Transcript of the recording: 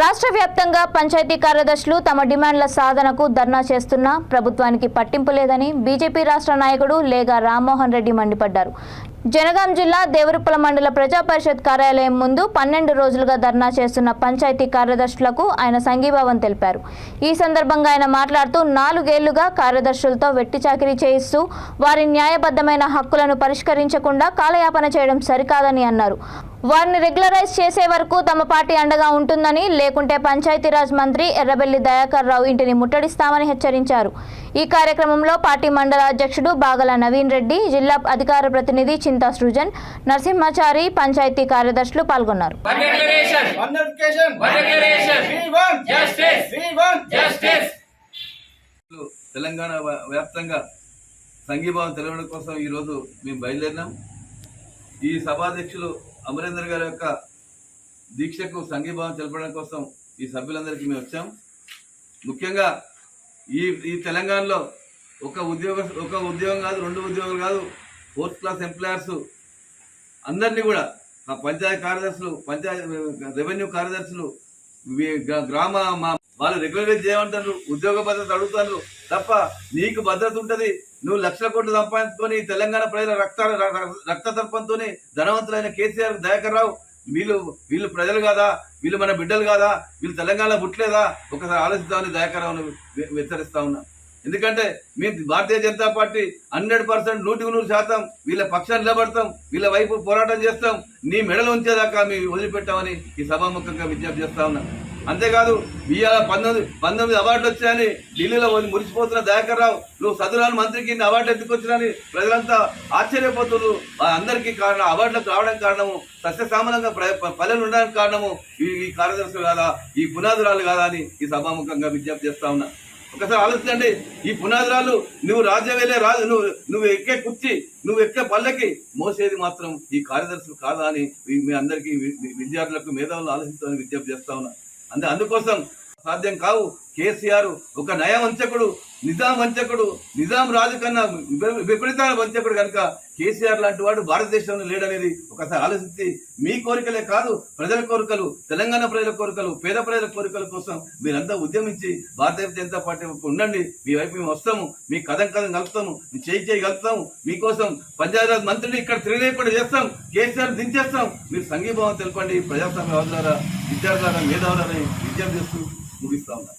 రాష్ట్ర వ్యాప్తంగా పంచాయతీ కార్యదర్శులు తమ డిమాండ్ల సాధనకు ధర్నా చేస్తున్నా ప్రభుత్వానికి పట్టింపు లేదని బీజేపీ రాష్ట్ర నాయకుడు లేగా రామ్మోహన్ రెడ్డి మండిపడ్డారు. జనగాం జిల్లా దేవరుపల మండల ప్రజా పరిషత్ కార్యాలయం ముందు పన్నెండు రోజులుగా ధర్నా చేస్తున్న పంచాయతీ కార్యదర్శులకు ఆయన సంఘీభావం తెలిపారు. ఈ సందర్భంగా ఆయన మాట్లాడుతూ నాలుగేళ్ళుగా కార్యదర్శులతో వెట్టి చాకిరీ చేయిస్తూ వారి న్యాయబద్ధమైన హక్కులను పరిష్కరించకుండా కాలయాపన చేయడం సరికాదని అన్నారు. వారిని రెగ్యులరైజ్ చేసే వరకు తమ పార్టీ అండగా ఉంటుందని లేకుంటే పంచాయతీరాజ్ మంత్రి ఎర్రబెల్లి దయాకర్ రావు ఇంటిని ముట్టడిస్తామని హెచ్చరించారు. ఈ కార్యక్రమంలో పార్టీ మండల అధ్యక్షుడు బాగల నవీన్ రెడ్డి జిల్లా అధికార ప్రతినిధి చింతా సృజన్ నరసింహాచారి పంచాయతీ కార్యదర్శులు పాల్గొన్నారు. తెలంగాణ వ్యాప్తంగా సంఘీభావం తెలవడం కోసం ఈరోజు మేము బయలుదేరినాం. ఈ సభాధ్యక్షులు అమరేందర్ గారి యొక్క దీక్షకు సంఘీభావం తెలపడం కోసం ఈ సభ్యులందరికీ మేము వచ్చాం. ముఖ్యంగా ఈ ఈ తెలంగాణలో ఒక ఉద్యోగ ఒక ఉద్యోగం కాదు రెండు ఉద్యోగాలు కాదు ఫోర్త్ క్లాస్ ఎంప్లాయర్స్ అందరినీ కూడా ఆ పంచాయతీ కార్యదర్శులు పంచాయతీ రెవెన్యూ కార్యదర్శులు గ్రామ మా వాళ్ళు రెగ్యులరైజ్ చేయమంటారు ఉద్యోగ భద్రత అడుగుతారు తప్ప నీకు భద్రత ఉంటుంది నువ్వు లక్షల కోట్లు సంపాదించుకొని తెలంగాణ ప్రజల రక్త రక్త తర్పంతో ధనవంతులైన కేసీఆర్ దయాకర్ రావు వీళ్ళు వీళ్ళు ప్రజలు కాదా వీళ్ళు మన బిడ్డలు కాదా వీళ్ళు తెలంగాణ పుట్టలేదా? ఒకసారి ఆలోచిస్తామని దయాకర్ రావును హెచ్చరిస్తా ఉన్నా. ఎందుకంటే మీ Bharatiya Janata party hundred percent నూటికి నూరు శాతం వీళ్ళ పక్షాన్ని నిలబడతాం వీళ్ళ వైపు పోరాటం చేస్తాం నీ మెడలు ఉంచేదాకా మేము వదిలిపెట్టామని ఈ సభాముఖంగా విజ్ఞప్తి చేస్తా ఉన్నా. అంతేకాదు ఇవాళ పంతొమ్మిది పంతొమ్మిది అవార్డులు వచ్చాయని ఢిల్లీలో మురిసిపోతున్న దయాకర్ రావు నువ్వు సదురాని మంత్రికి ఇన్ని అవార్డు ఎందుకు ప్రజలంతా ఆశ్చర్యపోతున్నారు. అందరికీ కారణం అవార్డులకు రావడం కారణము సస్యశ్యామలంగా ప్ర- పల్లెలు ఉండడానికి కారణము ఈ ఈ కార్యదర్శులు కాదా ఈ పునాదురాలు కాదా అని ఈ సభాముఖంగా విజ్ఞప్తి చేస్తా ఉన్నా. ఒకసారి ఆలోచించండి. ఈ పునాదిరాలు నువ్వు రాజ్యం వెళ్ళే రాజు నువ్వు నువ్వు ఎక్కే కుర్చీ నువ్వు ఎక్కే పల్లెకి మోసేది మాత్రం ఈ కార్యదర్శులు కాదా అని మీ- అందరికీ విద్యార్థులకు మేధావులు ఆలోచించాలని విజ్ఞప్తి చేస్తా ఉన్నా. అంతే అందుకోసం సాధ్యం కావు. కేసీఆర్ ఒక నయవంచకుడు నిజాం వంచకుడు నిజాం రాజు కన్నా విపరీత వంచకుడు కనుక కేసీఆర్ లాంటి వాడు భారతదేశంలో లేడనేది ఒకసారి ఆలోచించి మీ కోరికలే కాదు ప్రజల కోరికలు తెలంగాణ ప్రజల కోరికలు పేద ప్రజల కోరికల కోసం మీరంతా ఉద్యమించి భారతీయ జనతా పార్టీ వైపు ఉండండి మీ వైపు మేము వస్తాము మీ కథం కథం కలుపుతాము మీ చేయి చేయి కలుపుతాము మీకోసం పంచాయతీరాజ్ మంత్రిని ఇక్కడ తిరగలేకుండా చేస్తాం కేసీఆర్ దించేస్తాం. మీరు సంఘీభావం తెలపండి ప్రజాస్వామ్య ద్వారా విద్యార్థుల మేధావులని విజ్ఞప్తి చేస్తూ ముగిస్తా ఉన్నారు